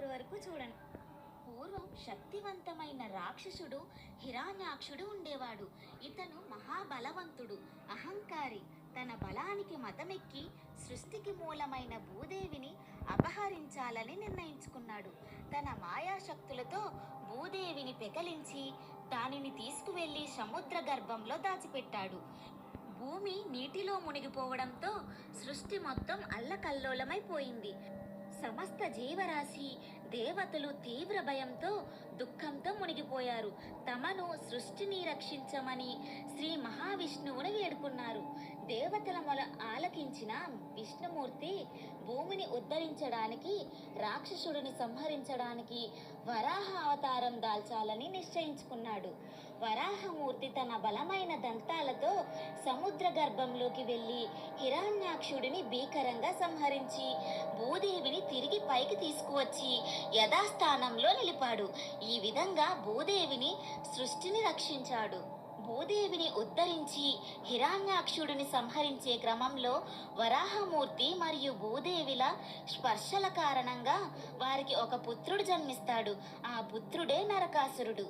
చివరి వరకు చూడండి పూర్వం శక్తివంతమైన రాక్షసుడు హిరాణ్యాక్షుడు ఉండేవాడు. ఇతను మహాబలవంతుడు అహంకారి. తన బలానికి మతమెక్కి సృష్టికి మూలమైన భూదేవిని అపహరించాలని నిర్ణయించుకున్నాడు. తన మాయాశక్తులతో భూదేవిని పెకలించి దానిని తీసుకువెళ్ళి సముద్ర గర్భంలో దాచిపెట్టాడు. భూమి నీటిలో మునిగిపోవడంతో సృష్టి మొత్తం అల్లకల్లోలమైపోయింది. సమస్త జీవరాశి దేవతలు తీవ్ర భయంతో దుఃఖంతో మునిగిపోయారు. తమను సృష్టిని రక్షించమని శ్రీ మహావిష్ణువుని వేడుకున్నారు. దేవతల మొల ఆలకించిన విష్ణుమూర్తి భూమిని ఉద్ధరించడానికి రాక్షసుడిని సంహరించడానికి వరాహ అవతారం దాల్చాలని నిశ్చయించుకున్నాడు. వరాహమూర్తి తన బలమైన దంతాలతో సముద్ర గర్భంలోకి వెళ్ళి హిరణ్యాక్షుడిని భీకరంగా సంహరించి భూదేవిని తిరిగి పైకి తీసుకువచ్చి యథాస్థానంలో నిలిపాడు. ఈ విధంగా భూదేవిని సృష్టిని రక్షించాడు. భూదేవిని ఉద్ధరించి హిరణ్యాక్షుడిని సంహరించే క్రమంలో వరాహమూర్తి మరియు భూదేవిల స్పర్శల కారణంగా వారికి ఒక పుత్రుడు జన్మిస్తాడు. ఆ పుత్రుడే నరకాసురుడు.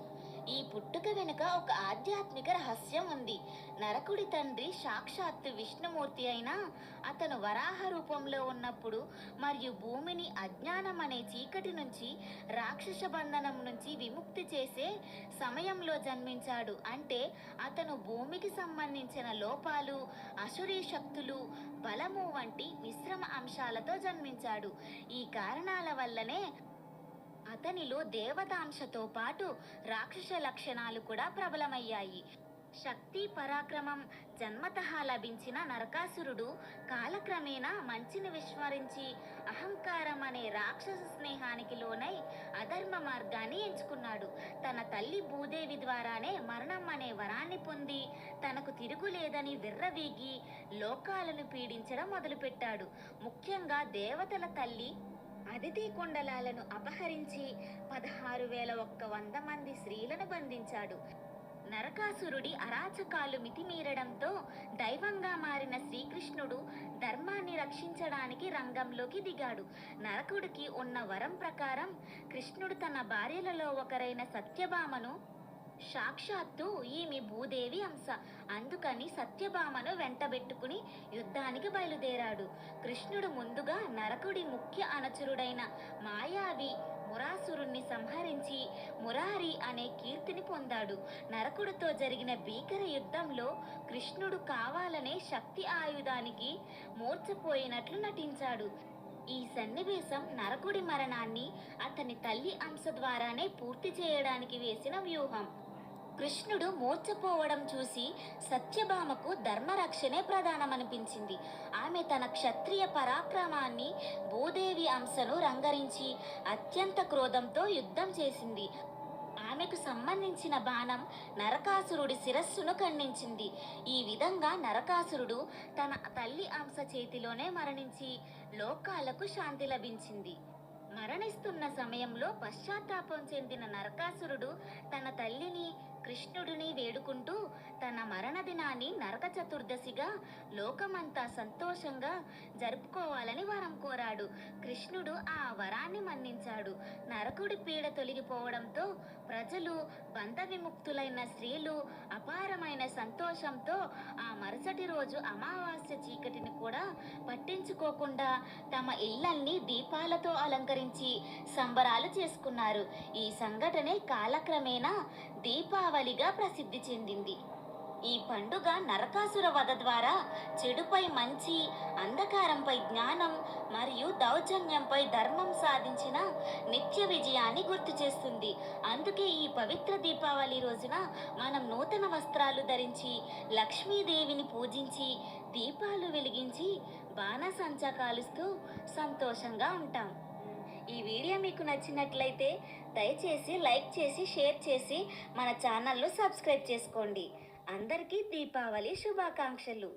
ఈ పుట్టుక వెనుక ఒక ఆధ్యాత్మిక రహస్యం ఉంది. నరకుడి తండ్రి సాక్షాత్తు విష్ణుమూర్తి అయినా అతను వరాహ రూపంలో ఉన్నప్పుడు మరియు భూమిని అజ్ఞానం అనే చీకటి నుంచి రాక్షస బంధనం నుంచి విముక్తి చేసే సమయంలో జన్మించాడు. అంటే అతను భూమికి సంబంధించిన లోపాలు అసురీ శక్తులు బలము వంటి మిశ్రమ అంశాలతో జన్మించాడు. ఈ కారణాల వల్లనే అతనిలో దేవతాంశతో పాటు రాక్షస లక్షణాలు కూడా ప్రబలమయ్యాయి. శక్తి పరాక్రమం జన్మతః లభించిన నరకాసురుడు కాలక్రమేణా మంచిని విస్మరించి అహంకారం అనే రాక్షస స్నేహానికి లోనై అధర్మ మార్గాన్ని ఎంచుకున్నాడు. తన తల్లి భూదేవి ద్వారానే మరణం అనే వరాన్ని పొంది తనకు తిరుగులేదని విర్రవీగి లోకాలను పీడించడం మొదలుపెట్టాడు. ముఖ్యంగా దేవతల తల్లి అదితి కుండలాలను అపహరించి పదహారు వేల ఒక్క వంద మంది స్త్రీలను బంధించాడు. నరకాసురుడి అరాచకాలు మితిమీరడంతో దైవంగా మారిన శ్రీకృష్ణుడు ధర్మాన్ని రక్షించడానికి రంగంలోకి దిగాడు. నరకుడికి ఉన్న వరం ప్రకారం కృష్ణుడు తన భార్యలలో ఒకరైన సత్యభామను సాక్షాత్తు ఈమె భూదేవి అంశ. అందుకని సత్యభామను వెంటబెట్టుకుని యుద్ధానికి బయలుదేరాడు. కృష్ణుడు ముందుగా నరకుడి ముఖ్య అనచరుడైన మాయావి మురాసురుణ్ణి సంహరించి మురారి అనే కీర్తిని పొందాడు. నరకుడితో జరిగిన భీకర యుద్ధంలో కృష్ణుడు కావాలనే శక్తి ఆయుధానికి మూర్చపోయినట్లు నటించాడు. ఈ సన్నివేశం నరకుడి మరణాన్ని అతని తల్లి అంశ ద్వారానే పూర్తి చేయడానికి వేసిన వ్యూహం. కృష్ణుడు మూర్చపోవడం చూసి సత్యభామకు ధర్మరక్షణే ప్రధానమనిపించింది. ఆమె తన క్షత్రియ పరాక్రమాన్ని భూదేవి అంశను రంగరించి అత్యంత క్రోధంతో యుద్ధం చేసింది. ఆమెకు సంబంధించిన బాణం నరకాసురుడి శిరస్సును ఖండించింది. ఈ విధంగా నరకాసురుడు తన తల్లి అంశ చేతిలోనే మరణించి లోకాలకు శాంతి లభించింది. మరణిస్తున్న సమయంలో పశ్చాత్తాపం చెందిన నరకాసురుడు తన తల్లిని కృష్ణుడిని వేడుకుంటూ తన మరణ దినాన్ని నరక చతుర్దశిగా లోకమంతా సంతోషంగా జరుపుకోవాలని వరం కోరాడు. కృష్ణుడు ఆ వరాన్ని మన్నించాడు. నరకుడి పీడ తొలగిపోవడంతో ప్రజలు బంధ విముక్తులైన స్త్రీలు అపారమైన సంతోషంతో ఆ మరుసటి రోజు అమావాస్య చీకటిని కూడా పట్టించుకోకుండా తమ ఇళ్ళల్ని దీపాలతో అలంకరించి సంబరాలు చేసుకున్నారు. ఈ సంఘటనే కాలక్రమేణా దీపావళి దీపావళిగా ప్రసిద్ధి చెందింది. ఈ పండుగ నరకాసుర వధ ద్వారా చెడుపై మంచి అంధకారంపై జ్ఞానం మరియు దౌర్జన్యంపై ధర్మం సాధించిన నిత్య విజయాన్ని గుర్తు చేస్తుంది. అందుకే ఈ పవిత్ర దీపావళి రోజున మనం నూతన వస్త్రాలు ధరించి లక్ష్మీదేవిని పూజించి దీపాలు వెలిగించి బాణసంచా కాలుస్తూ సంతోషంగా ఉంటాం. ఈ వీడియో మీకు నచ్చినట్లయితే దయచేసి లైక్ చేసి షేర్ చేసి మన ఛానల్ను సబ్స్క్రైబ్ చేసుకోండి. అందరికీ దీపావళి శుభాకాంక్షలు.